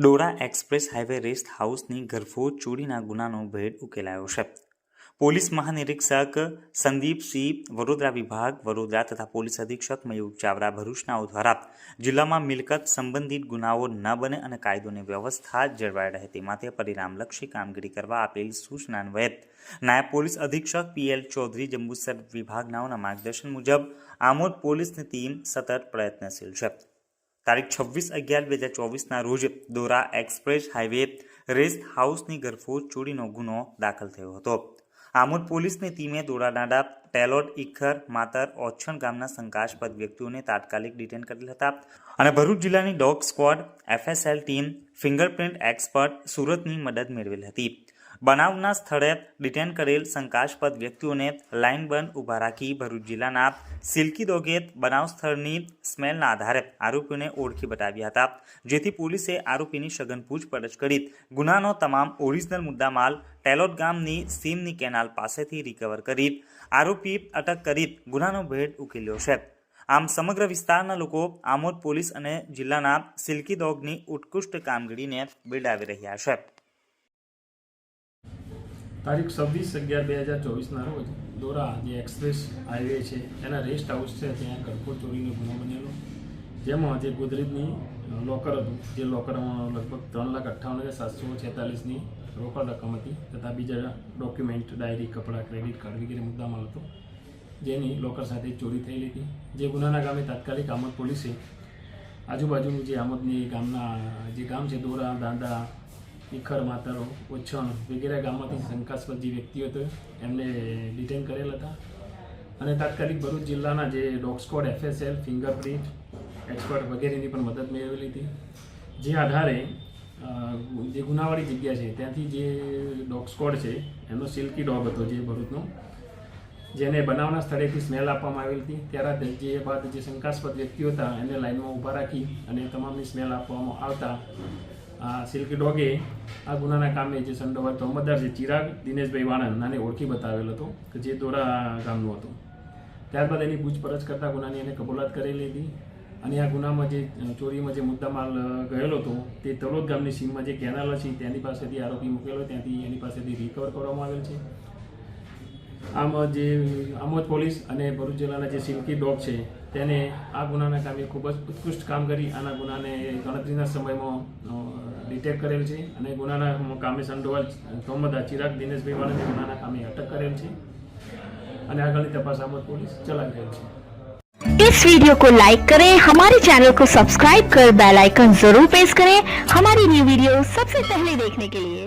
Dora express highway rest હાઉસની ઘરફોડ ચોરીના ગુનાનો ભેદ ઉકેલાયો છે. પોલીસ મહાનિરીક્ષક સંદીપસિંહ વડોદરા વિભાગ, વડોદરા તથા પોલીસ અધિક્ષક મયુર ચાવડા ભરૂચનાઓ દ્વારા જિલ્લામાં મિલકત સંબંધિત ગુનાઓ ન બને અને કાયદોની વ્યવસ્થા જળવાઈ રહે તે માટે પરિણામલક્ષી કામગીરી કરવા આપેલ સૂચના અન્વયે નાયબ પોલીસ અધિક્ષક પીએલ ચૌધરી જંબુસર વિભાગનાઓના માર્ગદર્શન મુજબ આમોદ પોલીસની ટીમ સતત પ્રયત્નશીલ છે. તારીખ છવ્વીસ અગિયાર બે હજાર ચોવીસના રોજ દોરા એક્સપ્રેસ હાઈવે રેસ્ટ હાઉસની ગરફોજ ચોરીનો ગુનો દાખલ થયો હતો. આમોદ પોલીસની ટીમે દોરાનાડા ટેલોડ ઇખર માતર, ઓછણ ગામના શંકાસ્પદ વ્યક્તિઓને તાત્કાલિક ડિટેન કરેલ હતા અને ભરૂચ જિલ્લાની dog squad FSL team fingerprint expert સુરતની મદદ મેળવેલ હતી. બનાવના સ્થળે ડિટેન કરેલ શંકાસ્પદ વ્યક્તિઓને લાઇનબંધ ઊભા રાખી ભરૂચ જિલ્લાના સિલ્કી દોગે બનાવ સ્થળની સ્મેલના આધારે આરોપીઓને ઓળખી બતાવ્યા હતા, જેથી પોલીસે આરોપીની સઘન પૂછપરછ કરી ગુનાનો તમામ ઓરિજિનલ મુદ્દામાલ ટેલોટ ગામની સીમની કેનાલ પાસેથી રિકવર કરી. આરોપી અટક કરી ગુનાનો ભેદ ઉકેલ્યો છે. આમ સમગ્ર વિસ્તારના લોકો આમોદ પોલીસ અને જિલ્લાના સિલ્કી દોગની ઉત્કૃષ્ટ કામગીરીને બિરદાવી રહ્યા છે. તારીખ છવ્વીસ અગિયાર બે હજાર ચોવીસના રોજ દોરા જે એક્સપ્રેસ હાઈવે છે, એના રેસ્ટ હાઉસ છે, ત્યાં ગરફો ચોરીનો ગુનો બનેલો. જેમાં જે ગોદરેજની લોકર હતું, જે લોકરમાં લગભગ ત્રણ લાખ અઠ્ઠાવન હજાર સાતસો છેતાલીસની રોકડ રકમ હતી, તથા બીજા ડોક્યુમેન્ટ ડાયરી કપડાં ક્રેડિટ કાર્ડ વગેરે મુદ્દામાં હતો, જેની લોકર સાથે ચોરી થયેલી હતી. જે ગુનાના ગામે તાત્કાલિક આમોદ પોલીસે આજુબાજુનું જે આમોદની ગામના, જે ગામ છે, દોરા દાંડા ઇખર માતરો ઓછણ વગેરે ગામમાંથી શંકાસ્પદ જે વ્યક્તિઓ હતો એમને ડિટેન કરેલ હતા. અને તાત્કાલિક ભરૂચ જિલ્લાના જે dog squad FSL, fingerprint, expert વગેરેની પણ મદદ મેળવેલી હતી. જે આધારે જે ગુનાવાળી જગ્યા છે, ત્યાંથી જે ડોગ સ્કોડ છે, એનો સિલ્કી ડોગ હતો જે ભરૂચનો, જેને બનાવના સ્થળેથી સ્મેલ આપવામાં આવેલી હતી. ત્યારે જે બાદ જે શંકાસ્પદ વ્યક્તિઓ હતા, એને લાઇનમાં ઊભા રાખી અને તમામની સ્મેલ આપવામાં આવતા સિલ્કી ડોગે, આ ગુનાના કામે જે સંડોવાય અમદાર છે ચિરાગ, દિનેશભાઈ વાણંદ, નાને ઓળખી બતાવેલ હતો કે જે દોરા ગામનું હતું. ત્યારબાદ એની પૂછપરછ કરતા ગુનાની એને કબૂલાત કરેલી હતી અને આ ગુનામાં જે ચોરીમાં જે મુદ્દામાલ ગયેલો હતો તે તળોદ ગામની સીમમાં જે કેનાલ છે તેની પાસેથી આરોપી મૂકેલો ત્યાંથી એની પાસેથી રિકવર કરવામાં આવેલ છે. આમ જે આમોદ પોલીસ અને ભરૂચ જિલ્લાના જે સિલ્કી ડોગ છે તેને આ ગુનાના કામે ખૂબ જ ઉત્કૃષ્ટ કામ કરી આના ગુનાને ગણતરીના સમયમાં ડિટેક્ટ કરેલ છે અને ગુનાના કામે સંડોવાલ તોમદા ચિરાગ દિનેશભાઈ વાળાને ગુનાના કામે અટક કરેલ છે અને આગળની તપાસ આમોદ પોલીસ ચલાવી રહેલ છે इस वीडियो को लाइक करें हमारे चैनल को सब्सक्राइब कर बेल आइकन जरूर प्रेस करें हमारी न्यू वीडियो सबसे पहले देखने के लिए